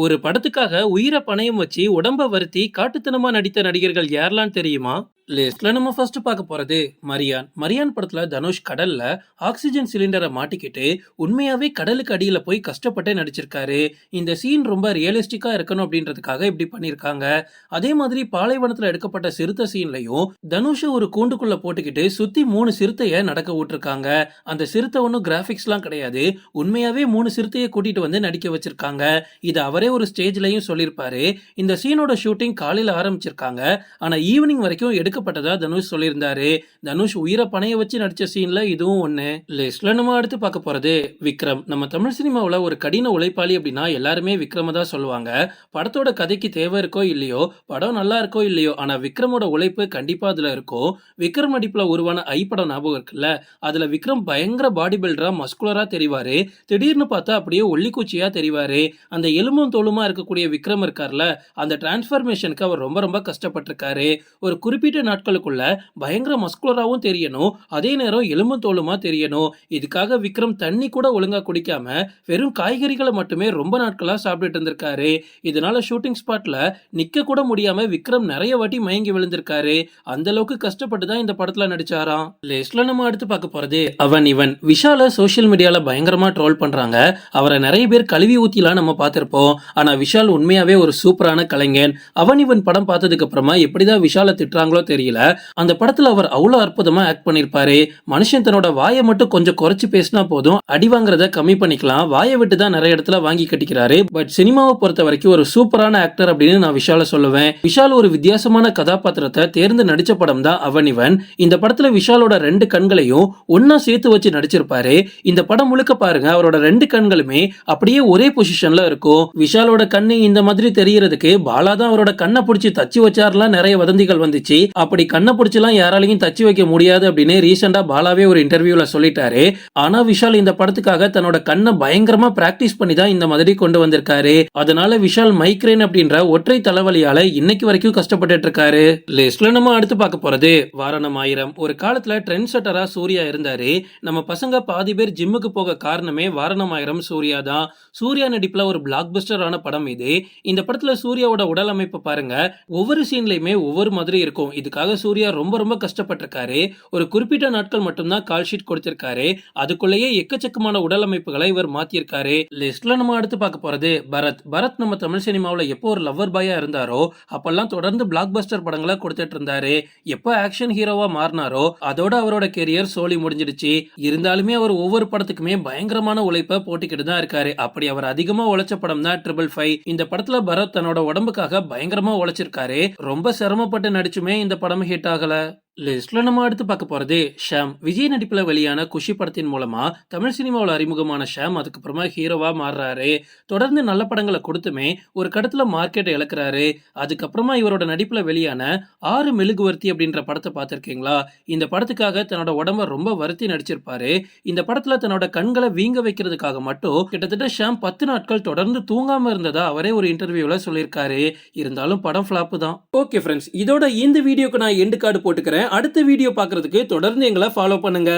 ஒரு படத்துக்காக உயிரை பணையம் வச்சு உடம்ப வருத்தி காட்டுத்தனமா நடித்த நடிகர்கள் யாரெல்லாம் தெரியுமா? லிஸ்ட்ல நம்ம ஃபர்ஸ்ட் பார்க்க போறது மரியான். மரியான் படத்துல தனுஷ் கடல்ல ஆக்சிஜன் சிலிண்டரை மாட்டிக்கிட்டு உண்மையாவே கடலுக்கு அடியில போய் கஷ்டப்பட்டே நடிச்சிருக்காரு. இந்த சீன் ரொம்ப ரியலிஸ்டிக்கா இருக்கணும் அப்படின்றதுக்காக இப்படி பண்ணிருக்காங்க. அதே மாதிரி பாலைவனத்துல எடுக்கப்பட்ட சிறுத்தை சீன்லயும் தனுஷ ஒரு கூண்டுக்குள்ள போட்டுக்கிட்டு சுத்தி மூணு சிறுத்தைய நடக்க விட்டுருக்காங்க. அந்த சிறுத்தை ஒன்றும் கிராஃபிக்ஸ்லாம் கிடையாது. உண்மையாவே மூணு சிறுத்தையை கூட்டிட்டு வந்து நடிக்க வச்சிருக்காங்க. இது அவரே ஒரு ஸ்டேஜ்லயும் சொல்லியிருப்பாரு. இந்த சீனோட ஷூட்டிங் காலையில ஆரம்பிச்சிருக்காங்க. ஆனா ஈவினிங் வரைக்கும் எடுக்கப்பட்டதா தனுஷ் சொல்லியிருந்தாரு. தனுஷ் உயிரை பணைய வச்சு நடிச்ச சீன்ல இதுவும் ஒண்ணு. லிஸ்ட்ல நம்ம அடுத்து பார்க்க போறது விக்ரம். நம்ம தமிழ் சினிமாவுல ஒரு கடின உழைப்பாளி அப்படின்னா எல்லாருமே விக்ரம தான் சொல்லுவாங்க. படத்தோட கதைக்கு தேவை இருக்கோ இல்லையோ படம் நல்லா இருக்கோ இல்லையோ ஆனா விக்ரமோட உழைப்பு கண்டிப்பா அதுல இருக்கும். விக்ரம் நடிப்பில் உருவான ஐ படம் ஞாபகம் இருக்குல்ல? அதுல விக்ரம் பயங்கர பாடி பில்டராக மஸ்குலரா தெரிவாரு. திடீர்னு பார்த்தா அப்படியே ஒல்லிக்குச்சியா தெரிவாரு. அந்த எலும்பும் தோளுமா இருக்கக்கூடிய விக்ரம் இருக்கார்ல அந்த டிரான்ஸ்ஃபர்மேஷனுக்கு அவர் ரொம்ப ரொம்ப கஷ்டப்பட்டிருக்காரு. ஒரு குறிப்பிட்ட நாட்களுக்குள்ள பயங்கர மஸ்குலராகவும் தெரியணும் அதே நேரம் எலும்பு தோளுமா தெரியணும். இதுக்காக விக்ரம் தண்ணி கூட ஒழுங்கா குடிக்காம வெறும் காய்கறிகளை மட்டுமே ரொம்ப நாட்களாக சாப்பிட்டுட்டு இருந்திருக்காரு. இதனால ஷூட்டிங் ஸ்பாட்ல நிக்க கூட முடியாம விக்ரம் நிறைய வாட்டி மயங்கி விழுந்திருக்காரு. அந்த அளவுக்கு கஷ்டப்பட்டு தான் இந்த படத்துல நடிச்சாராம். லிஸ்ட்ல நம்ம அடுத்து பார்க்க போறது அவன் இவன் விஷால சோஷியல் மீடியால பயங்கரமா ட்ரோல் பண்றாங்க. அவரை நிறைய பேர் கழுவி ஊத்திலாம் நம்ம பார்த்திருப்போம். ஆனால் விஷால் உண்மையாவே ஒரு சூப்பரான கலைஞன். அவன் இவன் படம் பார்த்ததுக்கு அப்புறமா எப்படிதான் விஷால திட்டுறாங்களோ தெரியல. அந்த படத்துல அவர் அவ்வளோ அற்புதமா ஆக்ட் பண்ணியிருப்பாரு மனுஷன் தன்னோட வாயை மட்டும் கொஞ்சம் குறைச்சு பேசினா போதும். அடி வாங்குறத கம்மி பண்ணிக்கலாம். வாயை விட்டு தான் நிறைய இடத்துல வாங்கி கட்டிக்கிறாரு. பட் சினிமாவை பொறுத்த வரைக்கும் ஒரு சூப்பரான ஆக்டர் அப்படின்னு நான் விஷால சொல்லுவேன். விஷால் ஒரு வித்தியாசமான கதாபாத்திரத்தை தேர்ந்து நடிச்ச படம் தான் அவன் இவன். இந்த படத்துல விஷாலோட ரெண்டு கண்களையும் ஒன்னா சேர்த்து வச்சு நடிச்சிருப்பாரு. இந்த படம் முழுக்க பாருங்க அவரோட ரெண்டு கண்களுமே அப்படியே ஒரே பொசிஷன்ல இருக்கும். விஷாலோட கண்ணு இந்த மாதிரி தெரியறதுக்கு பாலா தான் அவரோட கண்ணை பிடிச்சி தச்சு வச்சாருலாம் நிறைய வதந்திகள் வந்துச்சு. அப்படி கண்ணை பிடிச்சலாம் யாராலையும் தச்சு வைக்க முடியாது அப்படின்னு ரீசெண்டா பாலாவே ஒரு இன்டர்வியூல சொல்லிட்டாரு. ஆனா விஷால் இந்த படத்துக்காக தன்னோட கண்ணை பயங்கரமா பிராக்டிஸ் பண்ணி தான் இந்த மாதிரி கொண்டு வந்திருக்காரு. அதனால விஷால் மைக்ரேன் அப்படின்ற ஒற்றை தலைவலியால இன்னைக்கு வரைக்கும் கஷ்டப்பட்டுட்டு இருக்காரு லிஸ்ட்ல நம்ம அடுத்து பார்க்க போறது வாரணம் ஆயிரம். ஒரு காலத்துல ட்ரெண்ட் செட்டரா சூர்யா இருந்தாரு. நம்ம பசங்க பாதி பேர் ஜிம்முக்கு போக காரணமே வாரணம் ஆயிரம் சூர்யா தான். சூர்யா நடிப்புல ஒரு பிளாக் பாப்புலரான படம் இது. இந்த படத்துல சூர்யாவோட உடல் அமைப்பு பாருங்க. ஒவ்வொரு சீன்லயுமே ஒவ்வொரு மாதிரி இருக்கும். இதுக்காக சூர்யா ரொம்ப ரொம்ப கஷ்டப்பட்டிருக்காரு. ஒரு குறிப்பிட்ட நாட்கள் மட்டும்தான் கால் ஷீட் கொடுத்திருக்காரு. அதுக்குள்ளேயே எக்கச்சக்கமான உடல் அமைப்புகளை இவர் மாத்திருக்காரு லிஸ்ட்ல நம்ம அடுத்து பார்க்க போறது பரத். பரத் நம்ம தமிழ் சினிமாவில் எப்போ ஒரு லவ்வர் பாயா இருந்தாரோ அப்பெல்லாம் தொடர்ந்து பிளாக் பஸ்டர் படங்களை கொடுத்துட்டு இருந்தாரு. எப்போ ஆக்ஷன் ஹீரோவா மாறினாரோ அதோட அவரோட கெரியர் சோலி முடிஞ்சிடுச்சு. இருந்தாலுமே அவர் ஒவ்வொரு படத்துக்குமே பயங்கரமான உழைப்பை போட்டுக்கிட்டு தான் இருக்காரு. அப்படி அவர் அதிகமா உழைச்ச படம் தான் ட்ரிபிள் ஃபைவ் இந்த படத்துல பரத் தன்னோட உடம்புக்காக பயங்கரமா உழைச்சிருக்காரு. ரொம்ப சிரமப்பட்டு நடிச்சுமே இந்த படம் ஹிட் ஆகல. லிஸ்ட்ல நம்ம அடுத்து பார்க்க போறது ஷாம். விஜய் நடிப்புல வெளியான குஷி படத்தின் மூலமா தமிழ் சினிமாவில் அறிமுகமான ஷாம் அதுக்கப்புறமா ஹீரோவா மாறுறாரு. தொடர்ந்து நல்ல படங்களை கொடுத்துமே ஒரு கடத்துல மார்க்கெட்டை இழக்கிறாரு. அதுக்கப்புறமா இவரோட நடிப்புல வெளியான ஆறு மெழுகுவர்த்தி அப்படின்ற படத்தை பார்த்துருக்கீங்களா? இந்த படத்துக்காக தன்னோட உடம்ப ரொம்ப வருத்தி நடிச்சிருப்பாரு. இந்த படத்துல தன்னோட கண்களை வீங்க வைக்கிறதுக்காக மட்டும் கிட்டத்தட்ட ஷாம் பத்து நாட்கள் தொடர்ந்து தூங்காம இருந்ததா அவரே ஒரு இன்டர்வியூல சொல்லியிருக்காரு. இருந்தாலும் படம் ஃபிளாப் தான். ஓகே ஃப்ரெண்ட்ஸ் இதோட இந்த வீடியோக்கு நான் எண்டு கார்டு போட்டுக்கிறேன். அடுத்த வீடியோ பார்க்கறதுக்கு தொடர்ந்து எங்களை ஃபாலோ பண்ணுங்க.